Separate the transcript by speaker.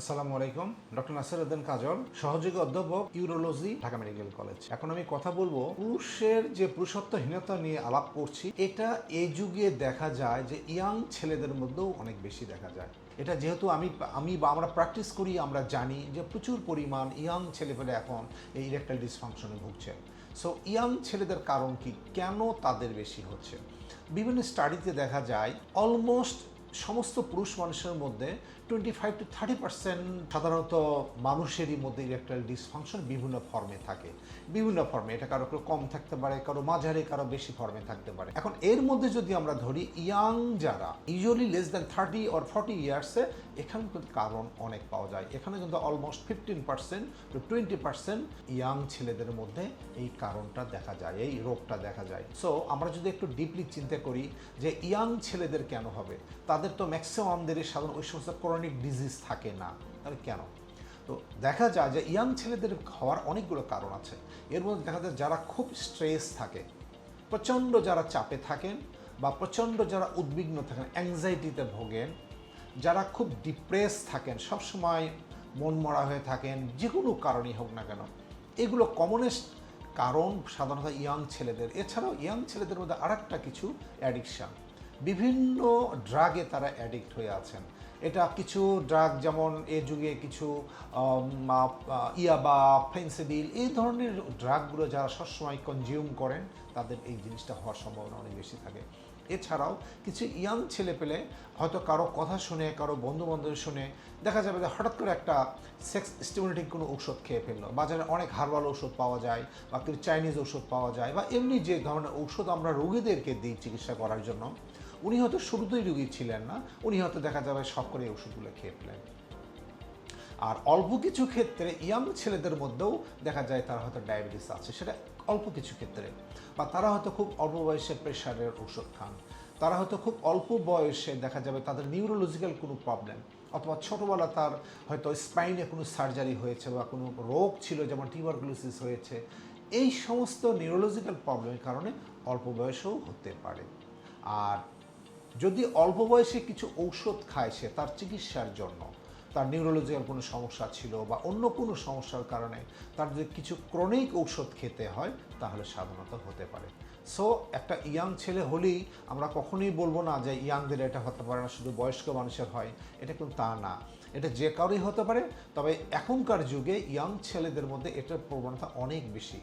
Speaker 1: আসসালামু আলাইকুম। ডক্টর নাসির উদ্দিন কাজল, সহযোগী অধ্যাপক, ইউরোলজি, ঢাকা মেডিকেল কলেজ। এখন আমি কথা বলব পুরুষের যে পুরুষত্বহীনতা নিয়ে আলাপ করছি, এটা এই যুগে দেখা যায় যে ইয়াং ছেলেদের মধ্যেও অনেক বেশি দেখা যায়। এটা যেহেতু আমি আমি বা আমরা প্র্যাকটিস করি, আমরা জানি যে প্রচুর পরিমাণ ইয়াং ছেলেপেলে এখন এই ইরেকটাইল ডিসফাংশনে ভুগছে। সো ইয়াং ছেলেদের কারণ কি? কেন তাদের বেশি হচ্ছে? বিভিন্ন স্টাডিতে দেখা যায়, অলমোস্ট সমস্ত পুরুষ মানুষের মধ্যে twenty five to thirty percent সাধারণত মানুষেরই মধ্যে ইরেকটাইল ডিসফাংশন বিভিন্ন ফর্মে থাকে। বিভিন্ন ফর্মে এটা কারও কারও কম থাকতে পারে, কারও মাঝারি, কারও বেশি ফর্মে থাকতে পারে। এখন এর মধ্যে যদি আমরা ধরি ইয়াং যারা usually less than thirty or forty ইয়ার্সে এখানে কিন্তু কারণ অনেক পাওয়া যায়। এখানে কিন্তু almost fifteen percent to twenty percent young ছেলেদের মধ্যে এই কারণটা দেখা যায়, এই রোগটা দেখা যায়। সো আমরা যদি একটু ডিপলি চিন্তা করি যে ইয়াং ছেলেদের কেন হবে? তাদের তো ম্যাক্সিমামদেরই সাধারণ ওই সমস্ত ক্রনিক ডিজিজ থাকে না। তাহলে কেন? তো দেখা যায় যে ইয়াং ছেলেদের হওয়ার অনেকগুলো কারণ আছে। এর মধ্যে দেখা যায় যারা খুব স্ট্রেস থাকে, প্রচণ্ড যারা চাপে থাকেন বা প্রচণ্ড যারা উদ্বিগ্ন থাকেন অ্যাংজাইটিতে ভোগেন, যারা খুব ডিপ্রেস থাকেন, সবসময় মন মরা হয়ে থাকেন, যে কোনো কারণেই হোক না কেন। এগুলো কমনেস্ট কারণ সাধারণত ইয়াং ছেলেদের। এছাড়াও ইয়াং ছেলেদের মধ্যে আরেকটা কিছু অ্যাডিকশান বিভিন্ন ড্রাগে তারা অ্যাডিক্ট হয়ে আছেন। এটা কিছু ড্রাগ যেমন এ যুগে কিছু ইয়াবা ফেন্সিডিল এই ধরনের ড্রাগগুলো যারা সবসময় কনজিউম করেন, তাদের এই জিনিসটা হওয়ার সম্ভাবনা অনেক বেশি থাকে। এছাড়াও কিছু ইয়াং ছেলে পেলে হয়তো কারও কথা শুনে, কারও বন্ধু বান্ধব শুনে দেখা যাবে যে হঠাৎ করে একটা সেক্স স্টিমুলেটিং কোনো ঔষধ খেয়ে ফেলল। বাজারে অনেক হার্বাল ঔষধ পাওয়া যায় বা কিছু চাইনিজ ঔষধ পাওয়া যায় বা এমনি যে ধরনের ঔষধ আমরা রোগীদেরকে দিই চিকিৎসা করার জন্য উনি হয়তো শুরুতেই রুগী ছিলেন না, উনি হয়তো দেখা যাবে সব করে ওষুধগুলো খেয়ে ফেলেন। আর অল্প কিছু ক্ষেত্রে ইয়াং ছেলেদের মধ্যেও দেখা যায় তারা হয়তো ডায়াবেটিস আছে, সেটা অল্প কিছু ক্ষেত্রে। বা তারা হয়তো খুব অল্প বয়সে প্রেশারের ওষুধ খান। তারা হয়তো খুব অল্প বয়সে দেখা যাবে তাদের নিউরোলজিক্যাল কোনো প্রবলেম অথবা ছোটোবেলা তার হয়তো স্পাইনে কোনো সার্জারি হয়েছে বা কোনো রোগ ছিল, যেমন টিউবারকুলোসিস হয়েছে। এই সমস্ত নিউরোলজিক্যাল প্রবলেমের কারণে অল্প বয়সেও হতে পারে। আর যদি অল্প বয়সে কিছু ঔষধ খায় সে, তার চিকিৎসার জন্য, তার নিউরোলজিক্যাল কোনো সমস্যা ছিল বা অন্য কোনো সমস্যার কারণে তার যদি কিছু ক্রনিক ঔষধ খেতে হয়, তাহলে সাধারণত হতে পারে। সো একটা ইয়াং ছেলে হলেই আমরা কখনোই বলব না যে ইয়াংদের এটা হতে পারে না, শুধু বয়স্ক মানুষের হয়, এটা কিন্তু তা না। এটা যে কারোই হতে পারে, তবে এখনকার যুগে ইয়াং ছেলেদের মধ্যে এটার প্রবণতা অনেক বেশি।